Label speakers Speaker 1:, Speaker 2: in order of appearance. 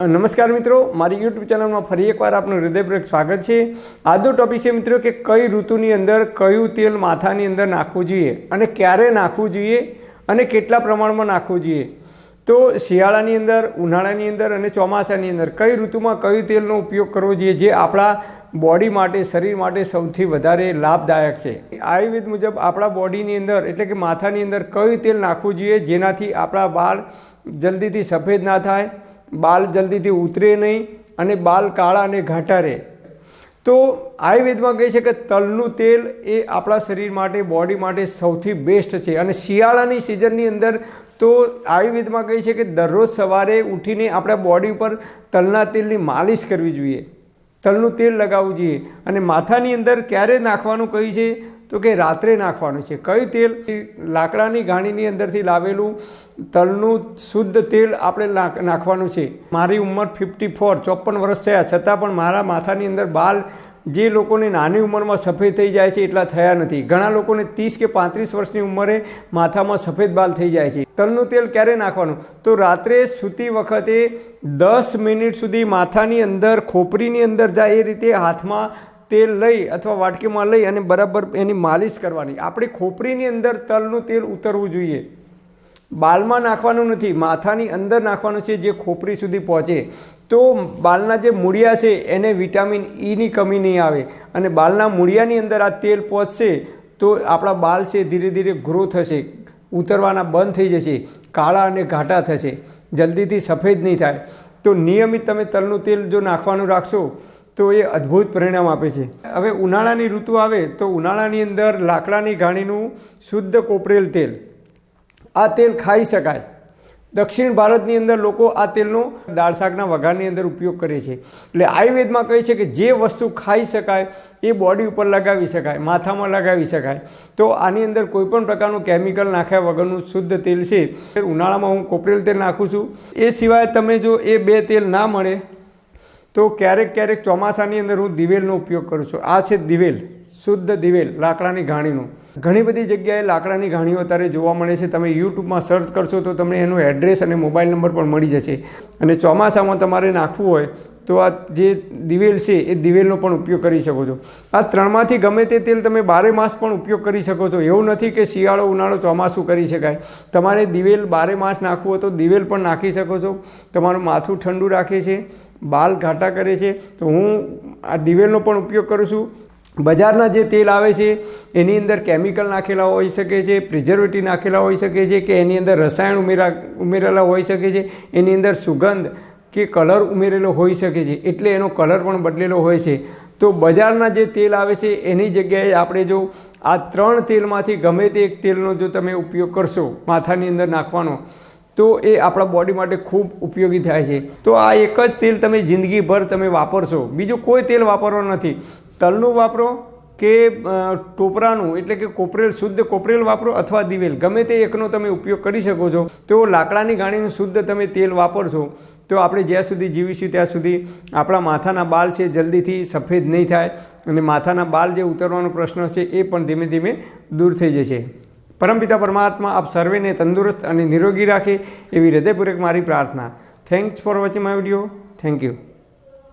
Speaker 1: નમસ્કાર મિત્રો, મારી યુટ્યુબ ચેનલમાં ફરી એકવાર આપનું હૃદયપૂર્વક સ્વાગત છે. આજનો ટોપિક છે મિત્રો કે કઈ ઋતુની અંદર કયું તેલ માથાની અંદર નાખવું જોઈએ અને ક્યારે નાખવું જોઈએ અને કેટલા પ્રમાણમાં નાખવું જોઈએ. તો શિયાળાની અંદર, ઉનાળાની અંદર અને ચોમાસાની અંદર કઈ ઋતુમાં કયું તેલનો ઉપયોગ કરવો જોઈએ જે આપણા બોડી માટે, શરીર માટે સૌથી વધારે લાભદાયક છે. આયુર્વેદ મુજબ આપણા બોડીની અંદર એટલે કે માથાની અંદર કયું તેલ નાખવું જોઈએ જેનાથી આપણા વાળ જલ્દીથી સફેદ ના થાય બાલ જલ્દીથી ઉતરે નહીં અને બાલ કાળા અને ઘાટા રહે. તો આયુર્વેદમાં કહે છે કે તલનું તેલ એ આપણા શરીર માટે બોડી માટે સૌથી બેસ્ટ છે. અને શિયાળાની સિઝનની અંદર તો આયુર્વેદમાં કહે છે કે દરરોજ સવારે ઉઠીને આપણા બોડી ઉપર તલના તેલની માલિશ કરવી જોઈએ. તલનું તેલ લગાવવું જોઈએ. અને માથાની અંદર ક્યારે નાખવાનું કહ્યું છે? તો કે રાત્રે નાખવાનું છે. કયું તેલ? લાકડાની ઘાણીની અંદરથી લાવેલું તલનું શુદ્ધ તેલ આપણે નાખવાનું છે. મારી ઉંમર ફિફ્ટી ફોર ચોપન વર્ષ થયા. છતાં પણ મારા માથાની અંદર બાલ જે લોકોને નાની ઉંમરમાં સફેદ થઈ જાય છે એટલા થયા નથી. ઘણા લોકોને ત્રીસ કે પાંત્રીસ વર્ષની ઉંમરે માથામાં સફેદ બાલ થઈ જાય છે. તલનું તેલ ક્યારે નાખવાનું? તો રાત્રે સૂતી વખતે દસ મિનિટ સુધી માથાની અંદર, ખોપરીની અંદર જાય એ રીતે હાથમાં તેલ લઈ અથવા વાટકીમાં લઈ અને બરાબર એની માલિશ કરવાની. આપણી ખોપરીની અંદર તલનું તેલ ઉતરવું જોઈએ. બાલમાં નાખવાનું નથી, માથાની અંદર નાખવાનું છે જે ખોપરી સુધી પહોંચે. તો બાલના જે મૂળિયા છે, એને વિટામિન ઈની કમી નહીં આવે અને બાલના મૂળિયાની અંદર આ તેલ પહોંચશે તો આપણા બાલ છે ધીરે ધીરે ગ્રો થશે, ઉતરવાના બંધ થઈ જશે, કાળા અને ઘાટા થશે, જલ્દીથી સફેદ નહીં થાય. તો નિયમિત તમે તલનું તેલ જો નાખવાનું રાખશો તો એ અદ્ભુત પરિણામ આપે છે. હવે ઉનાળાની ઋતુ આવે તો ઉનાળાની અંદર લાકડાની ઘાણીનું શુદ્ધ કોપરેલ તેલ. આ તેલ ખાઈ શકાય. દક્ષિણ ભારતની અંદર લોકો આ તેલનો દાળ શાકના વઘારની અંદર ઉપયોગ કરે છે. એટલે આયુર્વેદમાં કહે છે કે જે વસ્તુ ખાઈ શકાય એ બોડી ઉપર લગાવી શકાય, માથામાં લગાવી શકાય. તો આની અંદર કોઈપણ પ્રકારનું કેમિકલ નાખ્યા વગરનું શુદ્ધ તેલ છે. ઉનાળામાં હું કોપરેલ તેલ નાખું છું. એ સિવાય તમે જો એ બે તેલ ના મળે તો ક્યારેક ક્યારેક ચોમાસાની અંદર હું દિવેલનો ઉપયોગ કરું છું. આ છે દિવેલ, શુદ્ધ દિવેલ, લાકડાની ઘાણીનું. ઘણી બધી જગ્યાએ લાકડાની ઘાણીઓ અત્યારે જોવા મળે છે. તમે યુટ્યુબમાં સર્ચ કરશો તો તમને એનું એડ્રેસ અને મોબાઈલ નંબર પણ મળી જશે. અને ચોમાસામાં તમારે નાખવું હોય તો આ જે દિવેલ છે, એ દિવેલનો પણ ઉપયોગ કરી શકો છો. આ ત્રણમાંથી ગમે તે તેલ તમે બારે માસ પણ ઉપયોગ કરી શકો છો. એવું નથી કે શિયાળો, ઉનાળો ચોમાસું કરી શકાય. તમારે દિવેલ બારે માસ નાખવું હોય તો દિવેલ પણ નાખી શકો છો. તમારું માથું ઠંડુ રાખે છે, બાલ ઘાટા કરે છે. તો હું આ દિવેલનો પણ ઉપયોગ કરું છું. બજારના જે તેલ આવે છે, એની અંદર કેમિકલ નાખેલા હોઈ શકે છે, પ્રિઝર્વેટિવ નાખેલા હોઈ શકે છે, કે એની અંદર રસાયણ ઉમેરા, ઉમેરેલા હોઈ શકે છે. એની અંદર સુગંધ કે કલર ઉમેરેલો હોઈ શકે છે, એટલે એનો કલર પણ બદલેલો હોય છે. તો બજારના જે તેલ આવે છે, એની જગ્યાએ આપણે જો આ ત્રણ તેલમાંથી ગમે તે એક તેલનો જો તમે ઉપયોગ કરશો માથાની અંદર નાખવાનો, તો એ આપણા બોડી માટે ખૂબ ઉપયોગી થાય છે. તો આ એક જ તેલ તમે જિંદગીભર તમે વાપરશો. બીજું કોઈ તેલ વાપરવાનું નથી. તલનું વાપરો કે ટોપરાનું, એટલે કે કોપરેલ, શુદ્ધ કોપરેલ વાપરો અથવા દિવેલ. ગમે તે એકનો તમે ઉપયોગ કરી શકો છો. તો લાકડાની ગાણીનું શુદ્ધ તમે તેલ વાપરશો. તો આપણે જ્યાં સુધી જીવીશું ત્યાં સુધી આપણા માથાના બાલ છે જલ્દીથી સફેદ નહીં થાય અને માથાના બાલ જે ઉતરવાનો પ્રશ્ન છે એ પણ ધીમે ધીમે દૂર થઈ જશે. પરમપિતા પરમાત્મા, આપ સર્વેને તંદુરસ્ત અને નિરોગી રાખે એવી હૃદયપૂર્વક મારી પ્રાર્થના. Thanks for watching my video thank you